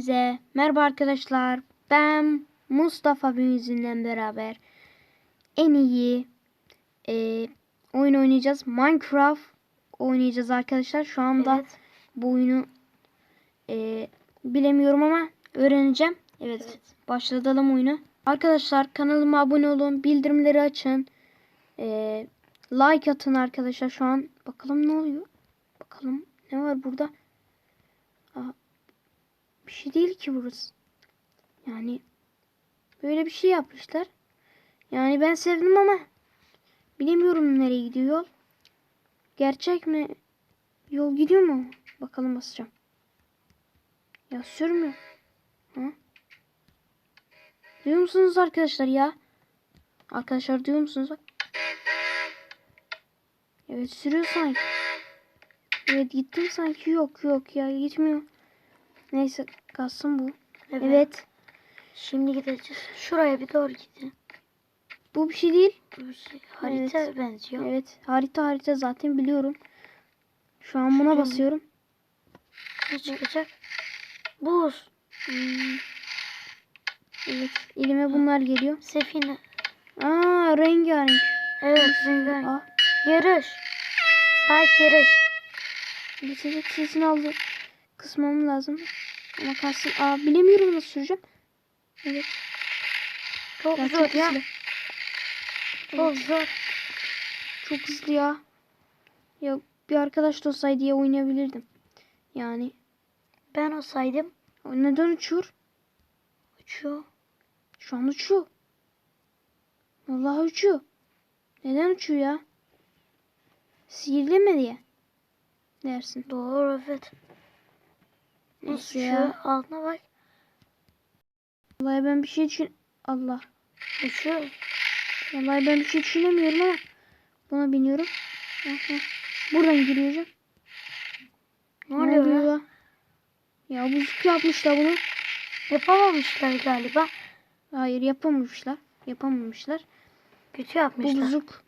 Size merhaba arkadaşlar. Ben Mustafa Büyüzün'le beraber en iyi e, oyun oynayacağız. Minecraft oynayacağız arkadaşlar. Şu anda Evet. bu oyunu e, bilemiyorum ama öğreneceğim. Evet, Evet. başlatalım oyunu. Arkadaşlar kanalıma abone olun. Bildirimleri açın. E, like atın arkadaşlar şu an. Bakalım ne oluyor. Bakalım ne var burada. Aa, bir şey değil ki burası. Yani böyle bir şey yapmışlar. Yani ben sevdim ama bilemiyorum nereye gidiyor yol. Gerçek mi? Yol gidiyor mu? Bakalım basacağım. Ya sürmüyor. Ha? Duyuyor musunuz arkadaşlar ya? Arkadaşlar duyuyor musunuz? Bak. Evet sürüyor sanki. Evet gittim sanki yok yok ya gitmiyor. Neyse kalsın bu. Evet. Evet. Şimdi gideceğiz. Şuraya bir doğru gidin. Bu bir şey değil. Bu şey harita Evet. benziyor. Evet harita harita zaten biliyorum. Şu an buna basıyorum. Ne çıkacak? Buz. Hmm. Evet elime bunlar geliyor. Sefine. Aa rengarenk. Evet. rengarenk. Aa, Yarış. Belki yarış. bisiklet sesini aldı. Kısmam lazım. Ama kalsın. Aa bilemiyorum nasıl süreceğim. Evet. Çok Ya zor çok ya. hızlı. Çok zor. Çok hızlı ya. Ya bir arkadaş da olsaydı ya oynayabilirdim. Yani Ben olsaydım neden uçuyor? uçuyor. Şu an uçuyor. Vallahi uçuyor. Neden uçuyor ya? Sihirli mi diye? Dersin. Doğru evet. Nasıl ya. Altına bak. Vallahi ben bir şey düşün... Allah. Uçuyor. Vallahi ben bir şey düşünemiyorum ama buna biniyorum. Buradan gireceğim. Ne oluyor ya? Ya buzluk yapmışlar bunu. Yapamamışlar galiba. Hayır yapamamışlar. Yapamamışlar. Kötü Bu yapmışlar. buzluk